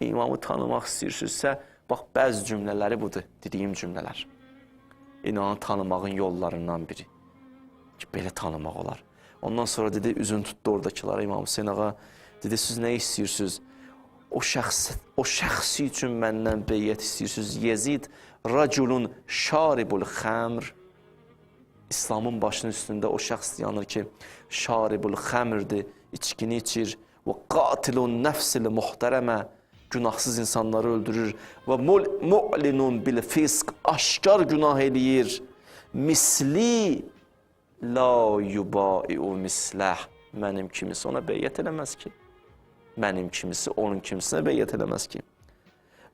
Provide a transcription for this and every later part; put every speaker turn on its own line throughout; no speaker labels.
imamı tanımaq istəyirsinizsə, bax bəzi cümlələri budur, dediyim cümlələr. İnanı tanımağın yollarından biri. Ki, belə tanımaq olar. Ondan sonra dedi, üzün tutdu oradakılara İmam Hüseyin ağa. Dedi, siz nə istəyirsiniz? O şəxs, o şəxsi üçün məndən beyyət istəyirsiniz. Yezid raculun şaribul xəmr. İslamın başının üstündə o şəxs yanır ki, şaribul xəmrdir, içkini içir. Və qatilun nəfsil muhtərəmə günahsız insanları öldürür mul- mu'linun bil fisk aşkar günah eləyir. Misli la yubai'u mislah. Mənim kimisi ona beyyət eləməz ki. Mənim kimisi onun kimisinə beyyət eləməz ki.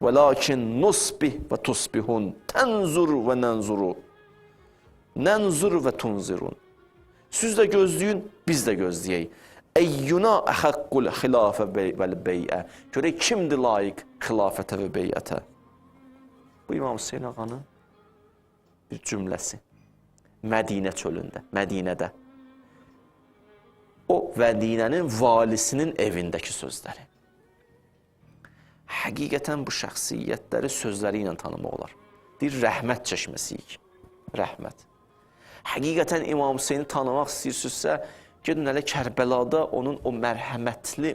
Və lakin nusbih və tusbihun tənzur və nənzuru. Nənzur və tunzirun. Siz də gözləyin, biz də gözləyək. Eyyuna əhaqqul xilafə vəl bey'ə. Görək kimdir layiq xilafətə və beyətə? Bu İmam Hüseyin ağanın bir cümləsi. Mədinə çölündə, Mədinədə. O Mədinənin valisinin evindəki sözləri. Həqiqətən bu şəxsiyyətləri sözləri ilə tanımaq olar. Deyir, rəhmət çeşməsiyik. Rəhmət. Həqiqətən İmam Hüseyni tanımaq istəyirsinizsə, gedin hələ Kərbəlada onun o mərhəmətli,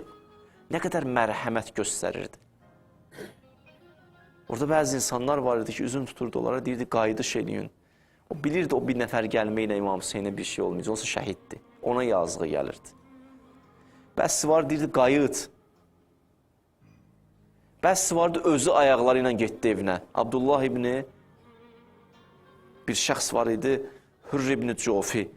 nə qədər mərhəmət göstərirdi. Orada bəzi insanlar var idi ki, üzün tuturdu onlara, deyirdi, qayıdış eləyin. O bilirdi o bir nəfər gəlməklə İmam Hüseynə bir şey olmayacaq, onsa şəhiddir. Ona yazığı gəlirdi. Bəsi var, deyirdi, qayıt. Bəsi vardı, özü ayaqları ilə getdi evinə. Abdullah ibni bir şəxs var idi, Hürr ibn Cofi.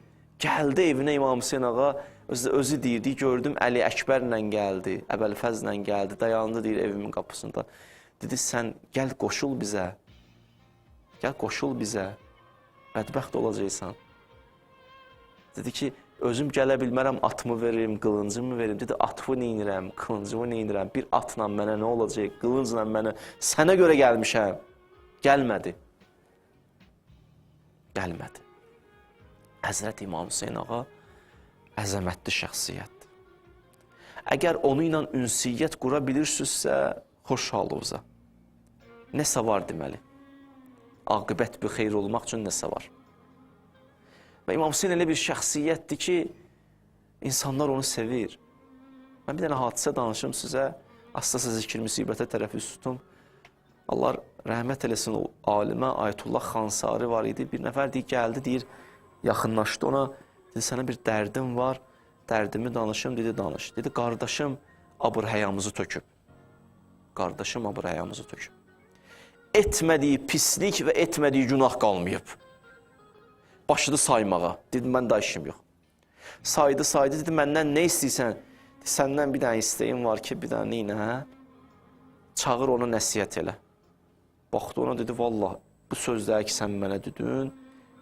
Gəldi evinə İmam Hüseyin ağa, özü, özü deyirdi, gördüm Əli Əkbərlə gəldi, Əbəlfəzlə gəldi, dayandı deyir evimin qapısında. Dedi, sən gəl qoşul bizə, gəl qoşul bizə, bədbəxt olacaqsan. Dedi ki, özüm gələ bilmərəm, atımı verim, qılıncımı verim. Dedi, atımı neynirəm, qılıncımı neynirəm, bir atla mənə nə olacaq, qılıncla mənə, sənə görə gəlmişəm. Gəlmədi. Gəlmədi. Həzrət İmam Hüseyin ağa əzəmətli şəxsiyyətdir. Əgər onu ilə ünsiyyət qura bilirsinizsə, xoş halınıza. Nəsə var deməli. Aqibət bir xeyr olmaq üçün nəsə var. Və İmam Hüseyin elə bir şəxsiyyətdir ki, insanlar onu sevir. Mən bir dənə hadisə danışım sizə, asla zikir müsibətə tərəfi tutum. Allah rəhmət eləsin o alimə Ayətullah Xansari var idi. Bir nəfər deyir, gəldi, deyir, yaxınlaşdı ona. Dedi, sənə bir dərdim var, dərdimi danışım, dedi, danış. Dedi, qardaşım abır həyamızı töküb. Qardaşım abır həyamızı töküb. Etmədiyi pislik və etmədiyi günah qalmayıb. Başladı saymağa. Dedi, mən də işim yox. Saydı, saydı, dedi, məndən nə istəyirsən? Dedi, səndən bir dənə istəyim var ki, bir dənə hə? Çağır ona nəsiyyət elə. Baxdı ona dedi, vallah, bu sözləri ki, sən mənə dedin,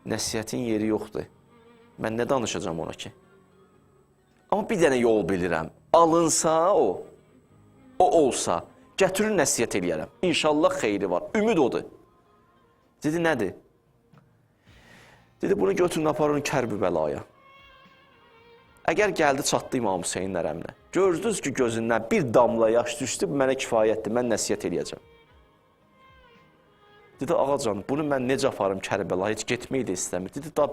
nəsiyyətin yeri yoxdur. Mən nə danışacağam ona ki? Amma bir dənə yol bilirəm. Alınsa o, o olsa, gətirir nəsiyyət eləyərəm. İnşallah xeyri var. Ümid odur. Dedi, nədir? Dedi, bunu götürün, aparın Kərbi bəlaya. Əgər gəldi, çatdı İmam Hüseyin nərəmlə. Gördünüz ki, gözündən bir damla yaş düşdü, mənə kifayətdir, mən nəsiyyət eləyəcəm. Dedi, ağacan, bunu mən necə aparım Kərbəla, heç getməyi də istəmir. Dedi, da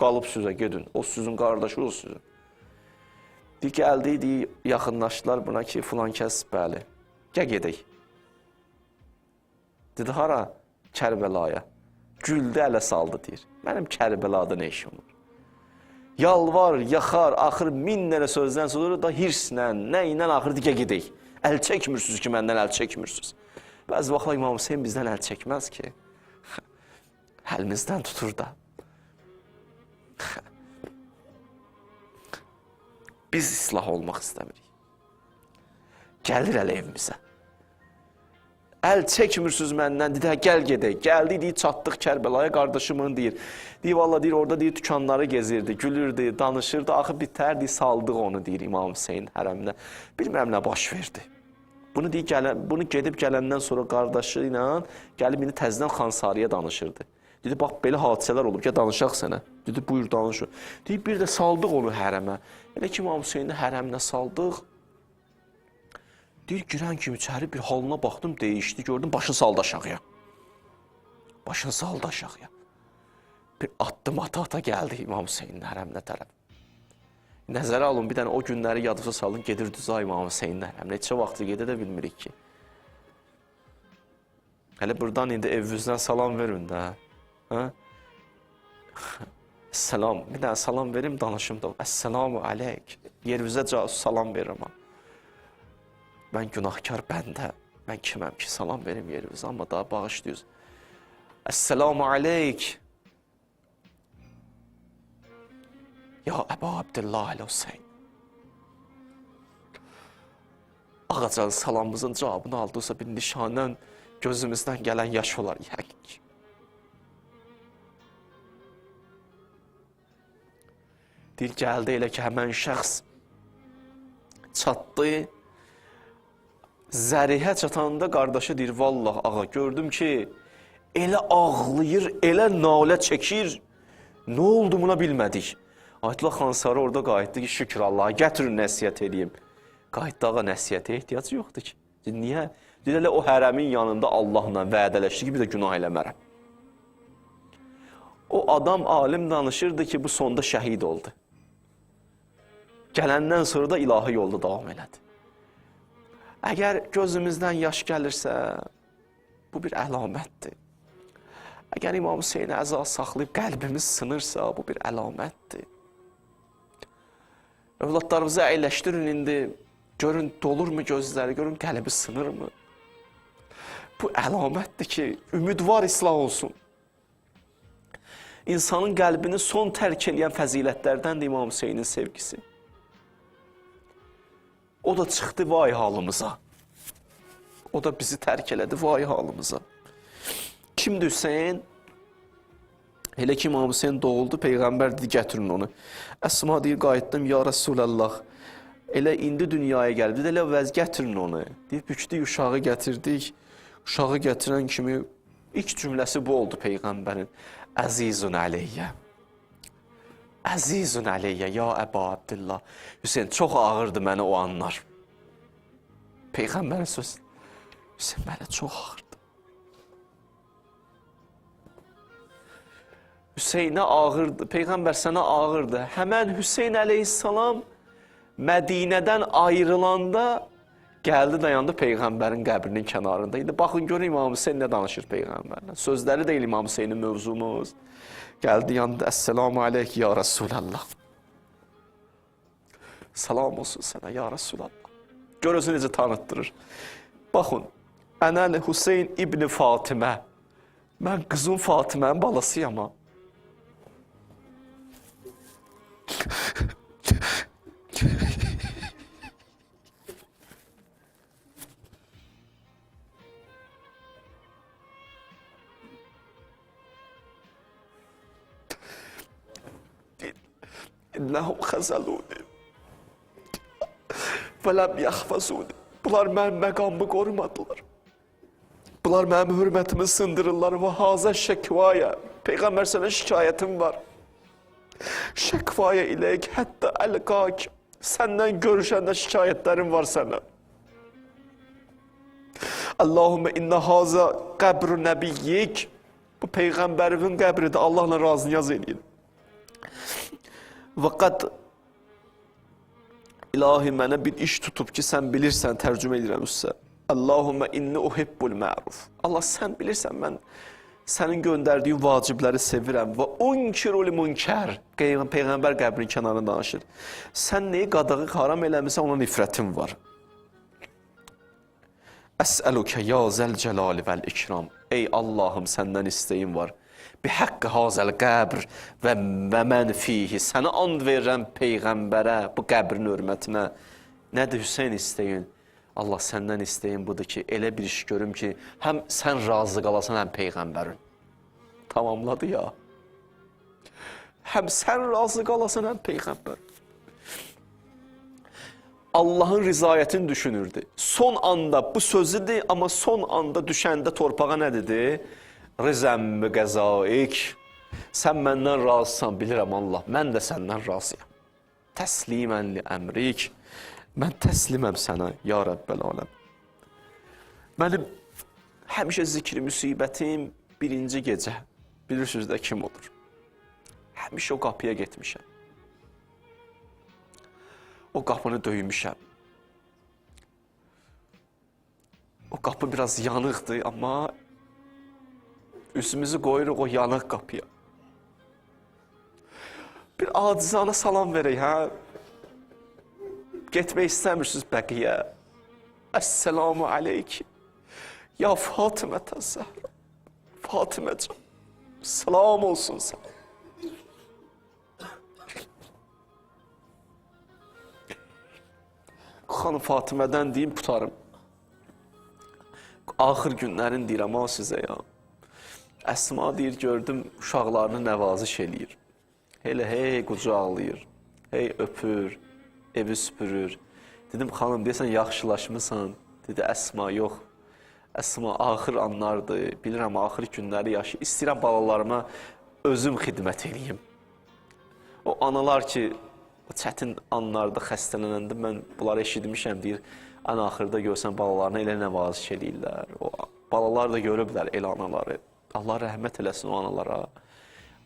qalıb sizə, gedin, o sizin qardaşı, o sizin. Deyir, gəldi, deyir, yaxınlaşdılar buna ki, filan kəs, bəli, gəl gedək. Dedi, hara? Kərbəlaya. Güldü, ələ saldı, deyir. Mənim Kərbəlada nə işim var? Yalvar, yaxar, axır min dənə sözdən sonra da hirslə, nə ilə axır digə gedək. Əl çəkmirsiniz ki, məndən əl çəkmirsiniz. Bəzi vaxtlar İmam Hüseyin bizdən əl çəkməz ki. Əlimizdən tutur da. Biz islah olmaq istəmirik. Gəlir ələ evimizə. Əl çəkmirsiniz məndən, dedi, hə, gəl gedək. Gəldi, deyir, çatdıq Kərbəlaya, qardaşımın deyir. Deyir, valla deyir, orada deyir, dükanları gezirdi, gülürdü, danışırdı. Axı bitər, deyir, saldıq onu, deyir İmam Hüseyin hərəmdə. Bilmirəm nə baş verdi. Bunu deyir, gələn, bunu gedib gələndən sonra qardaşı ilə gəlib indi təzədən Xansariyə danışırdı. Dedi, bax, belə hadisələr olub, gəl danışaq sənə. Dedi, buyur, danış. Deyir, bir də saldıq onu hərəmə. Elə ki, İmam Hüseyini hərəminə saldıq. Deyir girən kimi içəri bir halına baxdım, dəyişdi, gördüm başını saldı aşağıya. Başını saldı aşağıya. Bir addım ata-ata gəldi İmam Hüseynin hərəminə tərəf. Nəzərə alın, bir dənə o günləri yadınıza salın, gedir düza İmam Hüseynin hərəminə. Neçə vaxtı gedə də bilmirik ki. Hələ buradan indi evinizdən salam verin də. Hə? Salam, bir dənə salam verim, danışım da. Əssalamu aleyk. Yerimizə casus salam verirəm. Mən günahkar bəndə. Mən kiməm ki, salam verim yerimizə, amma daha bağışlıyız. Əssalamu aleyk. Ya Əbu Abdullah el-Hüseyin. Ağacan salamımızın cavabını aldısa bir nişanən gözümüzdən gələn yaş olar yəqin ki. Dil gəldi elə ki, həmən şəxs çatdı. Zərihə çatanda qardaşı deyir, vallah ağa, gördüm ki, elə ağlayır, elə nalə çəkir. Nə oldu buna bilmədik. Aytullah xan Sarı orada qayıtdı ki, şükür Allaha, gətirin nəsiyyət edeyim. Qayıtdı ağa nəsiyyətə ehtiyac yoxdur ki. Niyə? Elə o hərəmin yanında Allahla vədələşdi ki, bir də günah eləmərəm. O adam alim danışırdı ki, bu sonda şəhid oldu. Gələndən sonra da ilahi yolda davam elədi. Əgər gözümüzdən yaş gəlirsə, bu bir əlamətdir. Əgər İmam Hüseyni əza saxlayıb qəlbimiz sınırsa, bu bir əlamətdir. Övladlarımızı əyləşdirin indi, görün dolurmu gözləri, görün qəlbi sınırmı? Bu əlamətdir ki, ümid var islah olsun. İnsanın qəlbini son tərk edən fəzilətlərdəndir İmam Hüseynin sevgisi. O da çıxdı vay halımıza. O da bizi tərk elədi vay halımıza. Kimdir Hüseyin? Elə ki İmam Hüseyin doğuldu, Peyğəmbər dedi gətirin onu. Əsma deyir, qayıtdım, ya Rasulallah. Elə indi dünyaya gəlib, dedi, elə vəz gətirin onu. Deyir, bükdük, uşağı gətirdik. Uşağı gətirən kimi ilk cümləsi bu oldu Peyğəmbərin. Əzizun əleyyə. Əzizun əleyyə, ya Əba Abdillah. Hüseyin, çox ağırdı mənə o anlar. Peyğəmbərin sözü. Hüseyin, mənə çox ağırdı. Hüseynə ağırdı, Peyğəmbər sənə ağırdı. Həmən Hüseyn əleyhissalam Mədinədən ayrılanda gəldi dayandı Peyğəmbərin qəbrinin kənarında. İndi baxın görün İmam Hüseyn nə danışır Peyğəmbərlə. Sözləri deyil İmam Hüseynin mövzumuz. Gəldi yandı, Əssalamu aleyk ya Resulallah. Salam olsun sənə ya Resulallah. Gör özü necə tanıtdırır. Baxın, Ənəl Hüseyn İbni Fatimə. Mən qızım Fatimənin balasıyam ha. İnnəhum xəzəluni və ləm yəxfəzuni. Bunlar mənim məqamımı qorumadılar. Bunlar mənim hürmətimi sındırırlar və hazə şəkvaya. Peyğəmbər sənə şikayətim var. Şəkvaya iləyik hətta əlqak. Səndən görüşəndə şikayətlərim var sənə. Allahümme inna haza qəbru nəbiyyik. Bu Peyğəmbərimin qəbridir. Allahla razı eləyin. Qad İlahi mənə bir iş tutub ki, sən bilirsən, tərcümə edirəm üstə. Allahumma inni uhibbul ma'ruf. Allah sən bilirsən, mən sənin göndərdiyin vacibləri sevirəm və unkirul. Peyğəm- Peyğəmbər qəbrinin kənarında danışır. Sən neyi qadağı haram eləmisən, ona nifrətim var. Əsəlukə ya zəl cəlali vəl ikram. Ey Allahım səndən istəyim var. Bi haqqı hazəl qəbr və mən fihi. Sənə and verirəm peyğəmbərə, bu qəbrin hörmətinə. Nədir Hüseyn istəyin? Allah səndən istəyim budur ki, elə bir iş görüm ki, həm sən razı qalasan, həm peyğəmbərin. Tamamladı ya. Həm sən razı qalasan, həm peyğəmbər. Allahın rizayətini düşünürdü. Son anda bu sözüdür, amma son anda düşəndə torpağa nə dedi? Rizəmmü qəzaik. Sən məndən razısan, bilirəm Allah. Mən də səndən razıyam. Təslimən li əmrik. Mən təsliməm sənə, ya Rəbbəl aləm. Mənim həmişə zikri müsibətim birinci gecə. Bilirsiniz də kim olur? Həmişə o qapıya getmişəm. O qapını döymüşəm. O qapı biraz yanıqdır, amma üzümüzü qoyuruq o yanıq qapıya. Bir acizanə salam verək, hə? Getmək istəmirsiniz bəqiyə. Əsselamu aleyki. Ya Fatimə Zəhra. Fatiməcəm. Salam olsun sənə. Xanım Fatimədən deyim qutarım. Axır günlərin deyirəm ha sizə ya. Əsma deyir gördüm uşaqlarını nəvaziş eləyir. Elə hey qucaqlayır. Hey öpür, evi süpürür. Dedim xanım deyəsən yaxşılaşmısan. Dedi Əsma yox. Əsma axır anlardır. Bilirəm axır günləri yaşı. İstəyirəm balalarıma özüm xidmət eləyim. O analar ki, çətin anlarda xəstələnəndə mən bunları eşitmişəm deyir. Ən axırda görsən balalarına elə nəvaziş eləyirlər. O balalar da görüblər el anaları. Allah rəhmət eləsin o analara.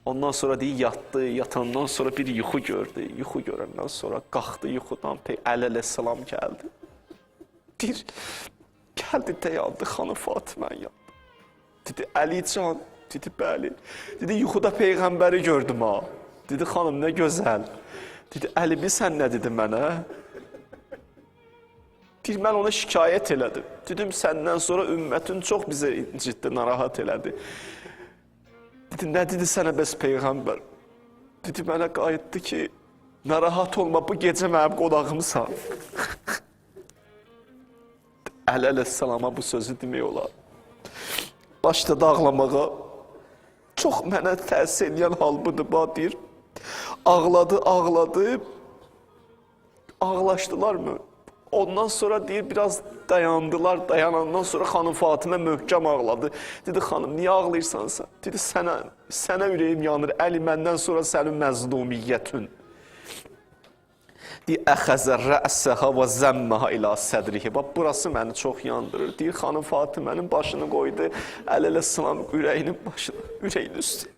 Ondan sonra deyir yatdı, yatandan sonra bir yuxu gördü. Yuxu görəndən sonra qalxdı yuxudan, pey əl-ələ salam gəldi. Bir gəldi dayandı xanım Fatimə yanında. Dedi Əlican, dedi bəli. Dedi yuxuda peyğəmbəri gördüm ha. Dedi xanım nə gözəl. Dedi Əli bilsən nə dedi mənə? Deyir, mən ona şikayət elədim. Dedim, səndən sonra ümmətin çox bizə incitdi, narahat elədi. Dedi, nə dedi sənə bəs Peyğəmbər? Dedi, mənə qayıtdı ki, narahat olma, bu gecə mənim qonağımsan. Əl-ələ salama bu sözü demək olar. Başladı ağlamağa. Çox mənə təsir edən hal budur, bax deyir. Ağladı, ağladı. Ağlaşdılar mı? Ondan sonra deyir biraz dayandılar. Dayanandan sonra xanım Fatimə möhkəm ağladı. Dedi xanım niyə ağlayırsan sən? Dedi sənə sənə ürəyim yanır. Əli məndən sonra sənin məzlumiyyətin. Deyir əxəzə rəsəha və zəmməha ilə sədrihi. Bax burası məni çox yandırır. Deyir xanım Fatimənin başını qoydu. Əl-ələ sılam ürəyinin başına, ürəyin üstü.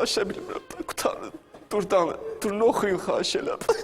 Bağışlayın danışa bilmirəm. Qutarın. Dur dan, dur nə oxuyun xahiş elədim.